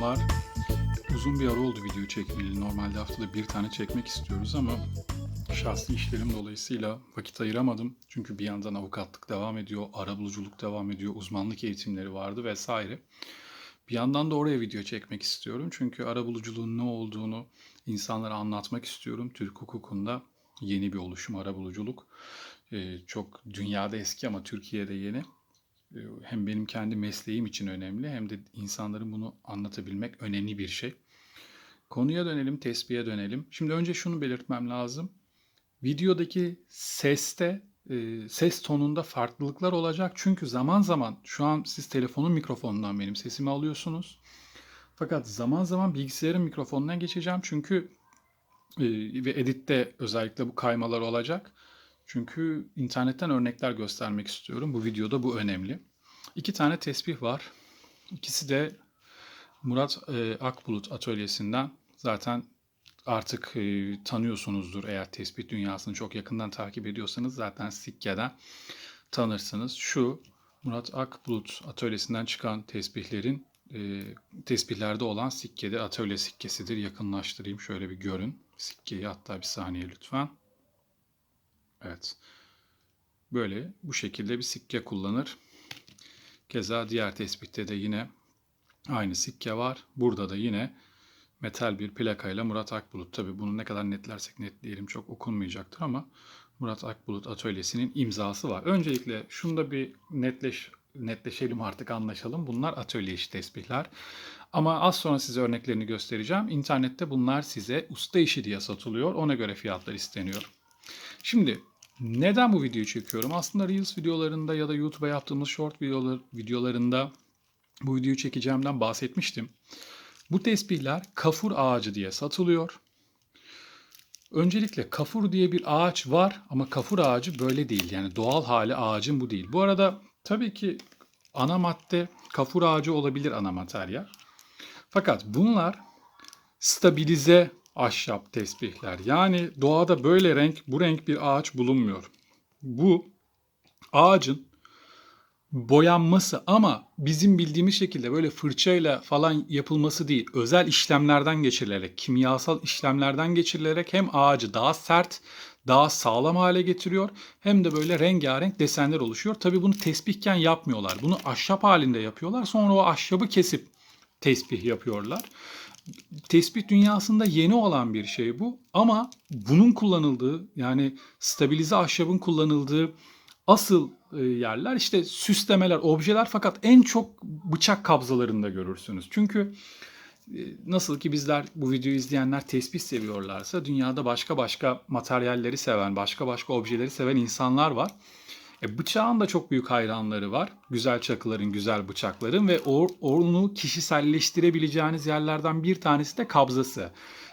Selamlar. Uzun bir ara oldu video çekmeli. Normalde haftada bir tane çekmek istiyoruz ama şahsi işlerim dolayısıyla vakit ayıramadım. Çünkü bir yandan avukatlık devam ediyor, arabuluculuk devam ediyor, uzmanlık eğitimleri vardı vesaire. Bir yandan da oraya video çekmek istiyorum. Çünkü arabuluculuğun ne olduğunu insanlara anlatmak istiyorum. Türk hukukunda yeni bir oluşum arabuluculuk. Ee, çok dünyada eski ama Türkiye'de yeni. Ee, Hem benim kendi mesleğim için önemli hem de insanların bunu anlatabilmek önemli bir şey. Konuya dönelim, tespihe dönelim. Şimdi önce şunu belirtmem lazım. Videodaki seste, e, ses tonunda farklılıklar olacak. Çünkü zaman zaman şu an siz telefonun mikrofonundan benim sesimi alıyorsunuz. Fakat zaman zaman bilgisayarın mikrofonundan geçeceğim. Çünkü e, ve editte özellikle bu kaymalar olacak. Çünkü internetten örnekler göstermek istiyorum. Bu videoda bu önemli. İki tane tesbih var. İkisi de Murat e, Akbulut atölyesinden. Zaten artık e, tanıyorsunuzdur eğer tesbih dünyasını çok yakından takip ediyorsanız zaten Sikke'den tanırsınız. Şu Murat Akbulut atölyesinden çıkan tesbihlerin e, tesbihlerde olan Sikke'de atölye sikkesidir. Yakınlaştırayım şöyle bir görün. Sikkeyi hatta bir saniye lütfen. Evet. Böyle bu şekilde bir sikke kullanır. Keza diğer tespihte de yine aynı sikke var. Burada da yine metal bir plakayla Murat Akbulut. Tabi bunu ne kadar netlersek netleyelim çok okunmayacaktır ama Murat Akbulut atölyesinin imzası var. Öncelikle şunda bir netleş netleşelim artık anlaşalım. Bunlar atölye işi tesbihler. Ama az sonra size örneklerini göstereceğim. İnternette bunlar size usta işi diye satılıyor. Ona göre fiyatlar isteniyor. Şimdi neden bu videoyu çekiyorum? Aslında Reels videolarında ya da YouTube'a yaptığımız short videolar, videolarında bu videoyu çekeceğimden bahsetmiştim. Bu tesbihler kafur ağacı diye satılıyor. Öncelikle kafur diye bir ağaç var ama kafur ağacı böyle değil. Yani doğal hali ağacın bu değil. Bu arada tabii ki ana madde kafur ağacı olabilir ana materyal. Fakat bunlar stabilize ahşap tesbihler. Yani doğada böyle renk, bu renk bir ağaç bulunmuyor. Bu ağacın boyanması ama bizim bildiğimiz şekilde böyle fırçayla falan yapılması değil. Özel işlemlerden geçirilerek, kimyasal işlemlerden geçirilerek hem ağacı daha sert, daha sağlam hale getiriyor hem de böyle rengarenk desenler oluşuyor. Tabi bunu tesbihken yapmıyorlar. Bunu ahşap halinde yapıyorlar. Sonra o ahşabı kesip tesbih yapıyorlar. Tesbih dünyasında yeni olan bir şey bu ama bunun kullanıldığı yani stabilize ahşabın kullanıldığı asıl e, yerler işte süslemeler, objeler fakat en çok bıçak kabzalarında görürsünüz. Çünkü e, nasıl ki bizler bu videoyu izleyenler tesbih seviyorlarsa dünyada başka başka materyalleri seven, başka başka objeleri seven insanlar var. E, bıçağın da çok büyük hayranları var. Güzel çakıların, güzel bıçakların ve or, onu kişiselleştirebileceğiniz yerlerden bir tanesi de kabzası.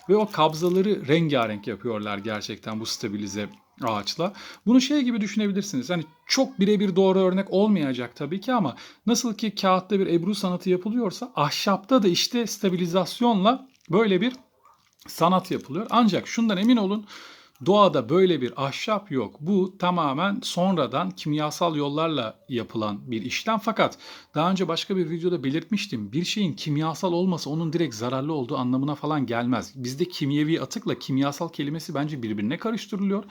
Ve o kabzaları rengarenk yapıyorlar gerçekten bu stabilize ağaçla. Bunu şey gibi düşünebilirsiniz. Hani çok birebir doğru örnek olmayacak tabii ki ama nasıl ki kağıtta bir ebru sanatı yapılıyorsa ahşapta da işte stabilizasyonla böyle bir sanat yapılıyor. Ancak şundan emin olun Doğada böyle bir ahşap yok. Bu tamamen sonradan kimyasal yollarla yapılan bir işlem. Fakat daha önce başka bir videoda belirtmiştim. Bir şeyin kimyasal olması onun direkt zararlı olduğu anlamına falan gelmez. Bizde kimyevi atıkla kimyasal kelimesi bence birbirine karıştırılıyor.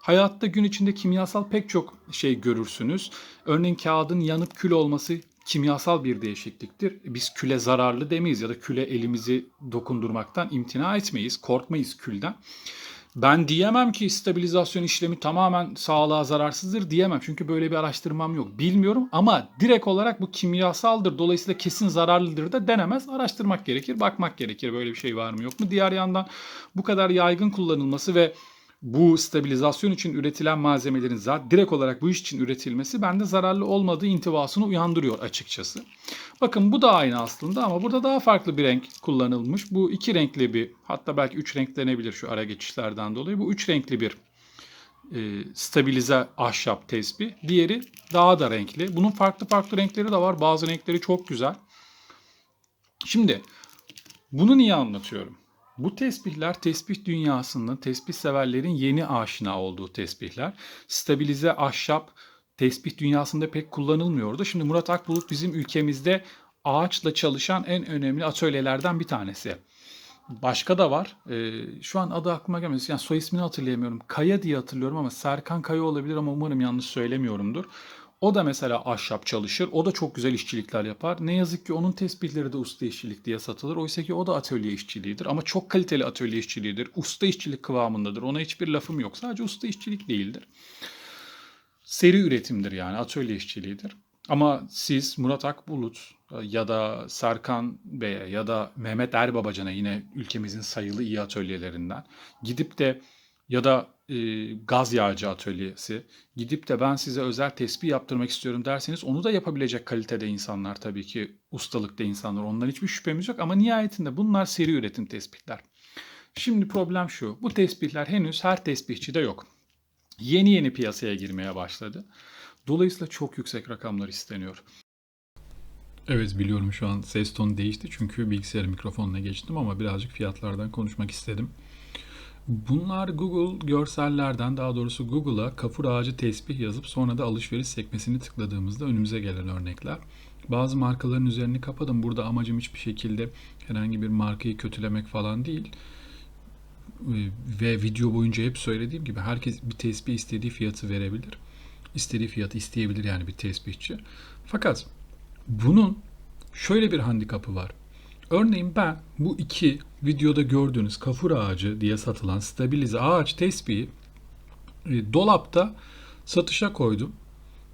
Hayatta gün içinde kimyasal pek çok şey görürsünüz. Örneğin kağıdın yanıp kül olması kimyasal bir değişikliktir. Biz küle zararlı demeyiz ya da küle elimizi dokundurmaktan imtina etmeyiz. Korkmayız külden. Ben diyemem ki stabilizasyon işlemi tamamen sağlığa zararsızdır diyemem. Çünkü böyle bir araştırmam yok. Bilmiyorum ama direkt olarak bu kimyasaldır. Dolayısıyla kesin zararlıdır da denemez. Araştırmak gerekir, bakmak gerekir. Böyle bir şey var mı yok mu? Diğer yandan bu kadar yaygın kullanılması ve bu stabilizasyon için üretilen malzemelerin zaten direkt olarak bu iş için üretilmesi bende zararlı olmadığı intibasını uyandırıyor açıkçası. Bakın bu da aynı aslında ama burada daha farklı bir renk kullanılmış. Bu iki renkli bir hatta belki üç renk denebilir şu ara geçişlerden dolayı. Bu üç renkli bir e, stabilize ahşap tesbih. Diğeri daha da renkli. Bunun farklı farklı renkleri de var. Bazı renkleri çok güzel. Şimdi bunu niye anlatıyorum? Bu tesbihler tesbih dünyasında tesbih severlerin yeni aşina olduğu tesbihler. Stabilize ahşap tesbih dünyasında pek kullanılmıyordu. Şimdi Murat Akbulut bizim ülkemizde ağaçla çalışan en önemli atölyelerden bir tanesi. Başka da var. Ee, şu an adı aklıma gelmiyor. Yani soy ismini hatırlayamıyorum. Kaya diye hatırlıyorum ama Serkan Kaya olabilir ama umarım yanlış söylemiyorumdur. O da mesela ahşap çalışır. O da çok güzel işçilikler yapar. Ne yazık ki onun tespihleri de usta işçilik diye satılır. Oysa ki o da atölye işçiliğidir. Ama çok kaliteli atölye işçiliğidir. Usta işçilik kıvamındadır. Ona hiçbir lafım yok. Sadece usta işçilik değildir. Seri üretimdir yani atölye işçiliğidir. Ama siz Murat Akbulut ya da Serkan Bey'e ya da Mehmet Erbabacan'a yine ülkemizin sayılı iyi atölyelerinden gidip de ya da e, gaz yağcı atölyesi gidip de ben size özel tespih yaptırmak istiyorum derseniz onu da yapabilecek kalitede insanlar tabii ki ustalıkta insanlar ondan hiçbir şüphemiz yok ama nihayetinde bunlar seri üretim tespihler. Şimdi problem şu bu tespihler henüz her tespihçide yok. Yeni yeni piyasaya girmeye başladı. Dolayısıyla çok yüksek rakamlar isteniyor. Evet biliyorum şu an ses tonu değişti çünkü bilgisayar mikrofonuna geçtim ama birazcık fiyatlardan konuşmak istedim. Bunlar Google görsellerden daha doğrusu Google'a kafur ağacı tesbih yazıp sonra da alışveriş sekmesini tıkladığımızda önümüze gelen örnekler. Bazı markaların üzerini kapadım. Burada amacım hiçbir şekilde herhangi bir markayı kötülemek falan değil. Ve video boyunca hep söylediğim gibi herkes bir tesbih istediği fiyatı verebilir. İstediği fiyatı isteyebilir yani bir tesbihçi. Fakat bunun şöyle bir handikapı var. Örneğin ben bu iki videoda gördüğünüz kafur ağacı diye satılan stabilize ağaç tespihi e, dolapta satışa koydum.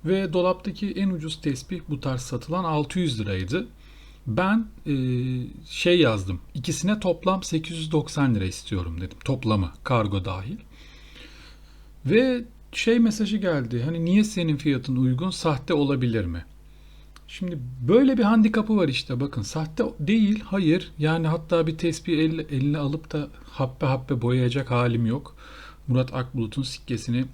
Ve dolaptaki en ucuz tesbih bu tarz satılan 600 liraydı. Ben e, şey yazdım. İkisine toplam 890 lira istiyorum dedim. Toplamı kargo dahil. Ve şey mesajı geldi. Hani niye senin fiyatın uygun? Sahte olabilir mi? Şimdi böyle bir handikapı var işte bakın sahte değil hayır yani hatta bir tespih eline, eline alıp da happe happe boyayacak halim yok. Murat Akbulut'un sikkesini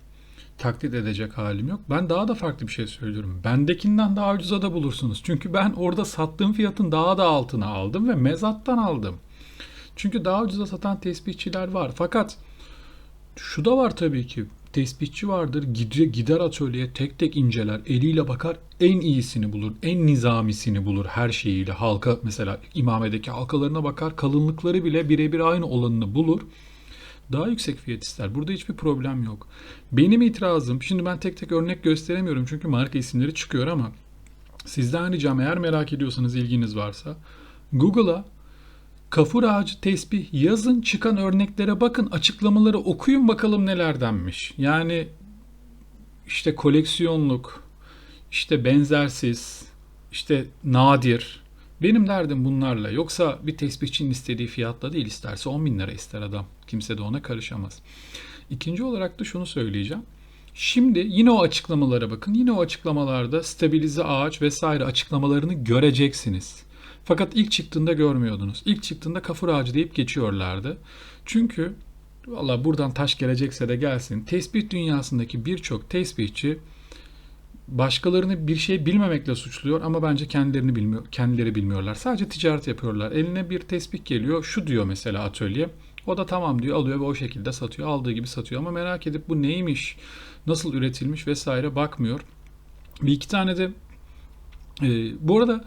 taklit edecek halim yok. Ben daha da farklı bir şey söylüyorum. Bendekinden daha ucuza da bulursunuz. Çünkü ben orada sattığım fiyatın daha da altına aldım ve mezattan aldım. Çünkü daha ucuza satan tespihçiler var. Fakat şu da var tabii ki tespihçi vardır. Gider, gider atölyeye tek tek inceler. Eliyle bakar en iyisini bulur. En nizamisini bulur her şeyiyle. Halka mesela imamedeki halkalarına bakar. Kalınlıkları bile birebir aynı olanını bulur. Daha yüksek fiyat ister. Burada hiçbir problem yok. Benim itirazım, şimdi ben tek tek örnek gösteremiyorum çünkü marka isimleri çıkıyor ama sizden ricam eğer merak ediyorsanız ilginiz varsa Google'a Kafur ağacı tesbih yazın çıkan örneklere bakın açıklamaları okuyun bakalım nelerdenmiş. Yani işte koleksiyonluk, işte benzersiz, işte nadir. Benim derdim bunlarla. Yoksa bir tesbihçinin istediği fiyatla değil isterse 10 bin lira ister adam. Kimse de ona karışamaz. İkinci olarak da şunu söyleyeceğim. Şimdi yine o açıklamalara bakın. Yine o açıklamalarda stabilize ağaç vesaire açıklamalarını göreceksiniz. Fakat ilk çıktığında görmüyordunuz. İlk çıktığında kafur ağacı deyip geçiyorlardı. Çünkü valla buradan taş gelecekse de gelsin. Tesbih dünyasındaki birçok tesbihçi başkalarını bir şey bilmemekle suçluyor ama bence kendilerini bilmiyor, kendileri bilmiyorlar. Sadece ticaret yapıyorlar. Eline bir tesbih geliyor. Şu diyor mesela atölye. O da tamam diyor alıyor ve o şekilde satıyor. Aldığı gibi satıyor ama merak edip bu neymiş, nasıl üretilmiş vesaire bakmıyor. Bir iki tane de e, bu arada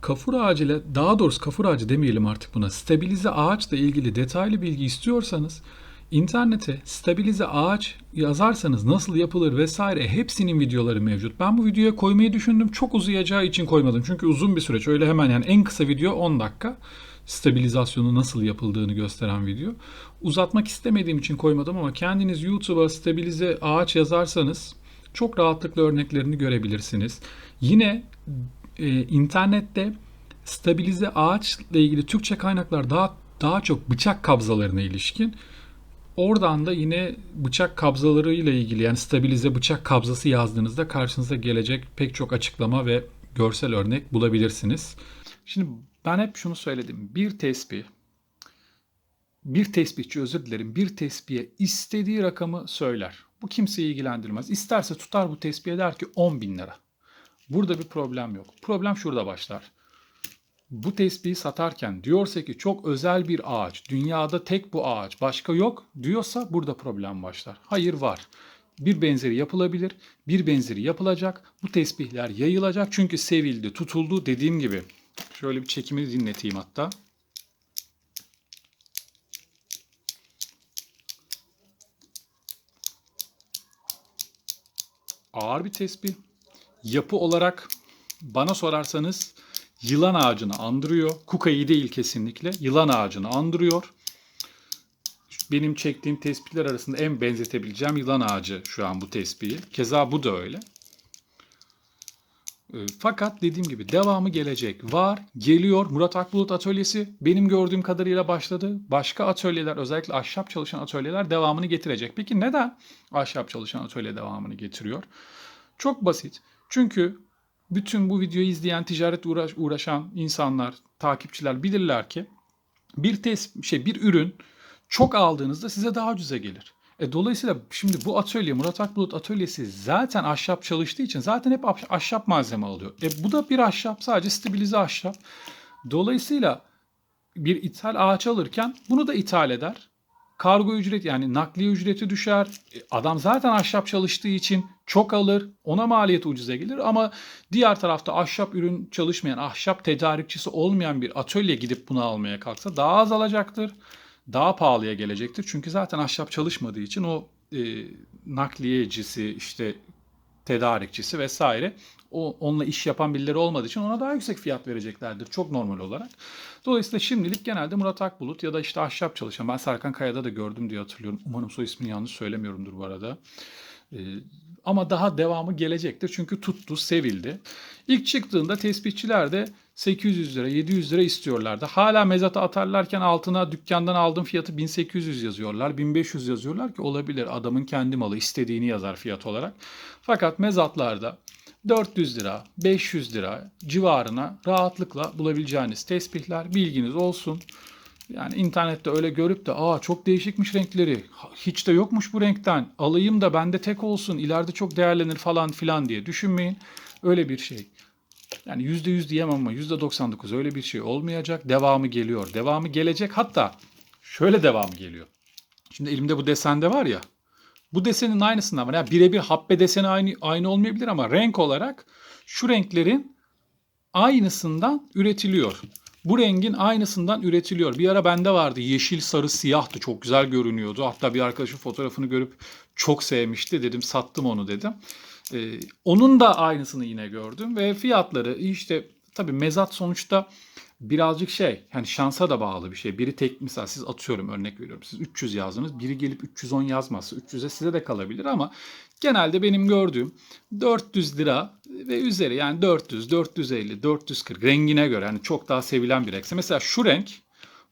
kafur ağacı ile daha doğrusu kafur ağacı demeyelim artık buna. Stabilize ağaçla ilgili detaylı bilgi istiyorsanız internete stabilize ağaç yazarsanız nasıl yapılır vesaire hepsinin videoları mevcut. Ben bu videoya koymayı düşündüm. Çok uzayacağı için koymadım. Çünkü uzun bir süreç. Öyle hemen yani en kısa video 10 dakika. Stabilizasyonu nasıl yapıldığını gösteren video. Uzatmak istemediğim için koymadım ama kendiniz YouTube'a stabilize ağaç yazarsanız çok rahatlıkla örneklerini görebilirsiniz. Yine e, internette stabilize ağaçla ilgili Türkçe kaynaklar daha daha çok bıçak kabzalarına ilişkin. Oradan da yine bıçak kabzaları ile ilgili yani stabilize bıçak kabzası yazdığınızda karşınıza gelecek pek çok açıklama ve görsel örnek bulabilirsiniz. Şimdi ben hep şunu söyledim. Bir tespih bir tespihçi özür dilerim bir tespihe istediği rakamı söyler. Bu kimseyi ilgilendirmez. İsterse tutar bu tespihe der ki 10 bin lira. Burada bir problem yok. Problem şurada başlar. Bu tespihi satarken diyorsa ki çok özel bir ağaç, dünyada tek bu ağaç, başka yok diyorsa burada problem başlar. Hayır var. Bir benzeri yapılabilir, bir benzeri yapılacak. Bu tesbihler yayılacak çünkü sevildi, tutuldu dediğim gibi. Şöyle bir çekimi dinleteyim hatta. Ağır bir tespih. Yapı olarak bana sorarsanız yılan ağacını andırıyor. Kukayı değil kesinlikle. Yılan ağacını andırıyor. Benim çektiğim tespihler arasında en benzetebileceğim yılan ağacı şu an bu tespihi. Keza bu da öyle. E, Fakat dediğim gibi devamı gelecek. Var, geliyor. Murat Akbulut atölyesi benim gördüğüm kadarıyla başladı. Başka atölyeler özellikle ahşap çalışan atölyeler devamını getirecek. Peki neden ahşap çalışan atölye devamını getiriyor? Çok basit. Çünkü bütün bu videoyu izleyen, ticaret uğraş, uğraşan insanlar, takipçiler bilirler ki bir tes şey bir ürün çok aldığınızda size daha ucuza gelir. E, dolayısıyla şimdi bu atölye Murat Akbulut atölyesi zaten ahşap çalıştığı için zaten hep ahş- ahşap malzeme alıyor. E, bu da bir ahşap sadece stabilize ahşap. Dolayısıyla bir ithal ağaç alırken bunu da ithal eder. Kargo ücreti yani nakliye ücreti düşer. E, Adam zaten ahşap çalıştığı için çok alır. Ona maliyeti ucuza gelir ama diğer tarafta ahşap ürün çalışmayan, ahşap tedarikçisi olmayan bir atölye gidip bunu almaya kalksa daha az alacaktır. Daha pahalıya gelecektir. Çünkü zaten ahşap çalışmadığı için o e, nakliyecisi işte tedarikçisi vesaire o onunla iş yapan birileri olmadığı için ona daha yüksek fiyat vereceklerdir çok normal olarak. Dolayısıyla şimdilik genelde Murat Akbulut ya da işte ahşap çalışan ben Serkan Kaya'da da gördüm diye hatırlıyorum. Umarım soy ismini yanlış söylemiyorumdur bu arada. Ee, ama daha devamı gelecektir çünkü tuttu, sevildi. İlk çıktığında tespihçiler de 800 lira, 700 lira istiyorlardı. Hala mezata atarlarken altına dükkandan aldığım fiyatı 1800 yazıyorlar, 1500 yazıyorlar ki olabilir. Adamın kendi malı istediğini yazar fiyat olarak. Fakat mezatlarda 400 lira, 500 lira civarına rahatlıkla bulabileceğiniz tespihler bilginiz olsun. Yani internette öyle görüp de aa çok değişikmiş renkleri. Hiç de yokmuş bu renkten. Alayım da bende tek olsun. ileride çok değerlenir falan filan diye düşünmeyin. Öyle bir şey. Yani %100 diyemem ama %99 öyle bir şey olmayacak. Devamı geliyor. Devamı gelecek. Hatta şöyle devamı geliyor. Şimdi elimde bu desende var ya. Bu desenin aynısından var. Yani birebir habbe deseni aynı, aynı olmayabilir ama renk olarak şu renklerin aynısından üretiliyor. Bu rengin aynısından üretiliyor. Bir ara bende vardı. Yeşil, sarı, siyahtı. Çok güzel görünüyordu. Hatta bir arkadaşım fotoğrafını görüp çok sevmişti. Dedim sattım onu dedim. Ee, onun da aynısını yine gördüm ve fiyatları işte tabii mezat sonuçta birazcık şey yani şansa da bağlı bir şey. Biri tek mesela siz atıyorum örnek veriyorum. Siz 300 yazdınız. Biri gelip 310 yazmazsa 300'e size de kalabilir ama genelde benim gördüğüm 400 lira ve üzeri yani 400, 450, 440 rengine göre yani çok daha sevilen bir renkse. Mesela şu renk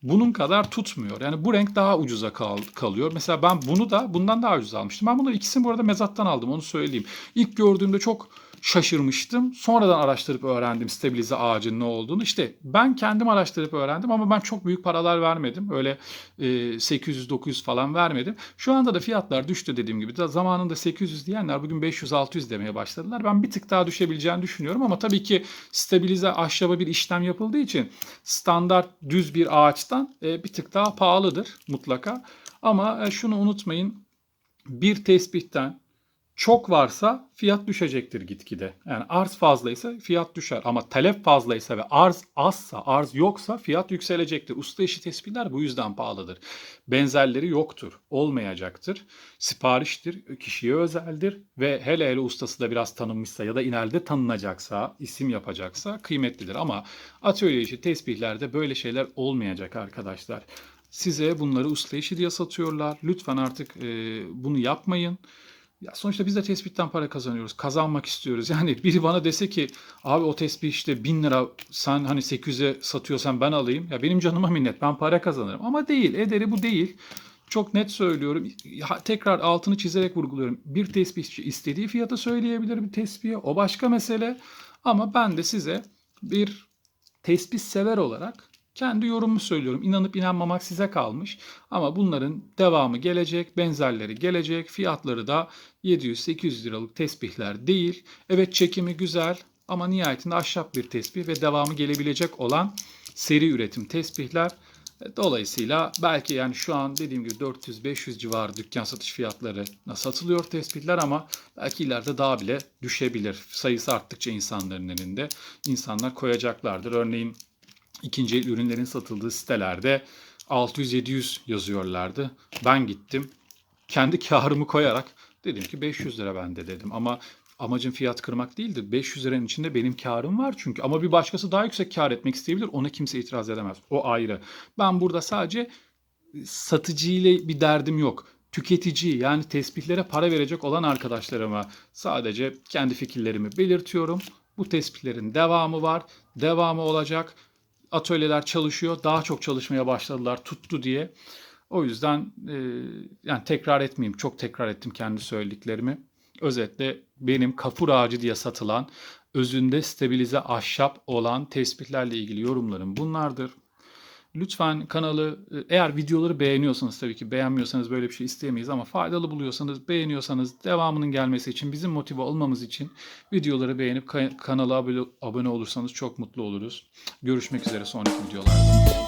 bunun kadar tutmuyor. Yani bu renk daha ucuza kal- kalıyor. Mesela ben bunu da bundan daha ucuz almıştım. Ben bunları ikisini bu arada mezattan aldım onu söyleyeyim. İlk gördüğümde çok şaşırmıştım. Sonradan araştırıp öğrendim stabilize ağacın ne olduğunu. İşte ben kendim araştırıp öğrendim ama ben çok büyük paralar vermedim. Öyle e, 800-900 falan vermedim. Şu anda da fiyatlar düştü dediğim gibi. Da zamanında 800 diyenler bugün 500-600 demeye başladılar. Ben bir tık daha düşebileceğini düşünüyorum ama tabii ki stabilize ahşaba bir işlem yapıldığı için standart düz bir ağaçtan e, bir tık daha pahalıdır mutlaka. Ama e, şunu unutmayın. Bir tespihten çok varsa fiyat düşecektir gitgide. Yani arz fazlaysa fiyat düşer ama talep fazlaysa ve arz azsa, arz yoksa fiyat yükselecektir. Usta işi tespihler bu yüzden pahalıdır. Benzerleri yoktur, olmayacaktır. Sipariştir, kişiye özeldir ve hele hele ustası da biraz tanınmışsa ya da ileride tanınacaksa, isim yapacaksa kıymetlidir. Ama atölye işi tespihlerde böyle şeyler olmayacak arkadaşlar. Size bunları usta işi diye satıyorlar. Lütfen artık e, bunu yapmayın. Ya sonuçta biz de tespitten para kazanıyoruz. Kazanmak istiyoruz. Yani biri bana dese ki abi o tespih işte 1000 lira sen hani 800'e satıyorsan ben alayım. Ya benim canıma minnet ben para kazanırım. Ama değil. Ederi bu değil. Çok net söylüyorum. Tekrar altını çizerek vurguluyorum. Bir tespihçi istediği fiyatı söyleyebilir bir tespihe. O başka mesele. Ama ben de size bir tespih sever olarak kendi yorumumu söylüyorum. İnanıp inanmamak size kalmış. Ama bunların devamı gelecek, benzerleri gelecek. Fiyatları da 700-800 liralık tesbihler değil. Evet çekimi güzel ama nihayetinde ahşap bir tesbih ve devamı gelebilecek olan seri üretim tesbihler. E, Dolayısıyla belki yani şu an dediğim gibi 400-500 civarı dükkan satış fiyatları satılıyor tespitler ama belki ileride daha bile düşebilir. Sayısı arttıkça insanların elinde insanlar koyacaklardır. Örneğin ikinci el ürünlerin satıldığı sitelerde 600-700 yazıyorlardı. Ben gittim kendi karımı koyarak dedim ki 500 lira bende dedim ama amacım fiyat kırmak değildi. 500 liranın içinde benim karım var çünkü ama bir başkası daha yüksek kar etmek isteyebilir. Ona kimse itiraz edemez. O ayrı. Ben burada sadece satıcı ile bir derdim yok. Tüketici yani tespitlere para verecek olan arkadaşlarıma sadece kendi fikirlerimi belirtiyorum. Bu tespitlerin devamı var. Devamı olacak. Atölyeler çalışıyor. Daha çok çalışmaya başladılar tuttu diye. O yüzden e, yani tekrar etmeyeyim. Çok tekrar ettim kendi söylediklerimi. Özetle benim kafur ağacı diye satılan özünde stabilize ahşap olan tespitlerle ilgili yorumlarım bunlardır. Lütfen kanalı e, eğer videoları beğeniyorsanız tabii ki beğenmiyorsanız böyle bir şey isteyemeyiz ama faydalı buluyorsanız beğeniyorsanız devamının gelmesi için bizim motive olmamız için videoları beğenip ka- kanala abone olursanız çok mutlu oluruz. Görüşmek üzere sonraki videolarda.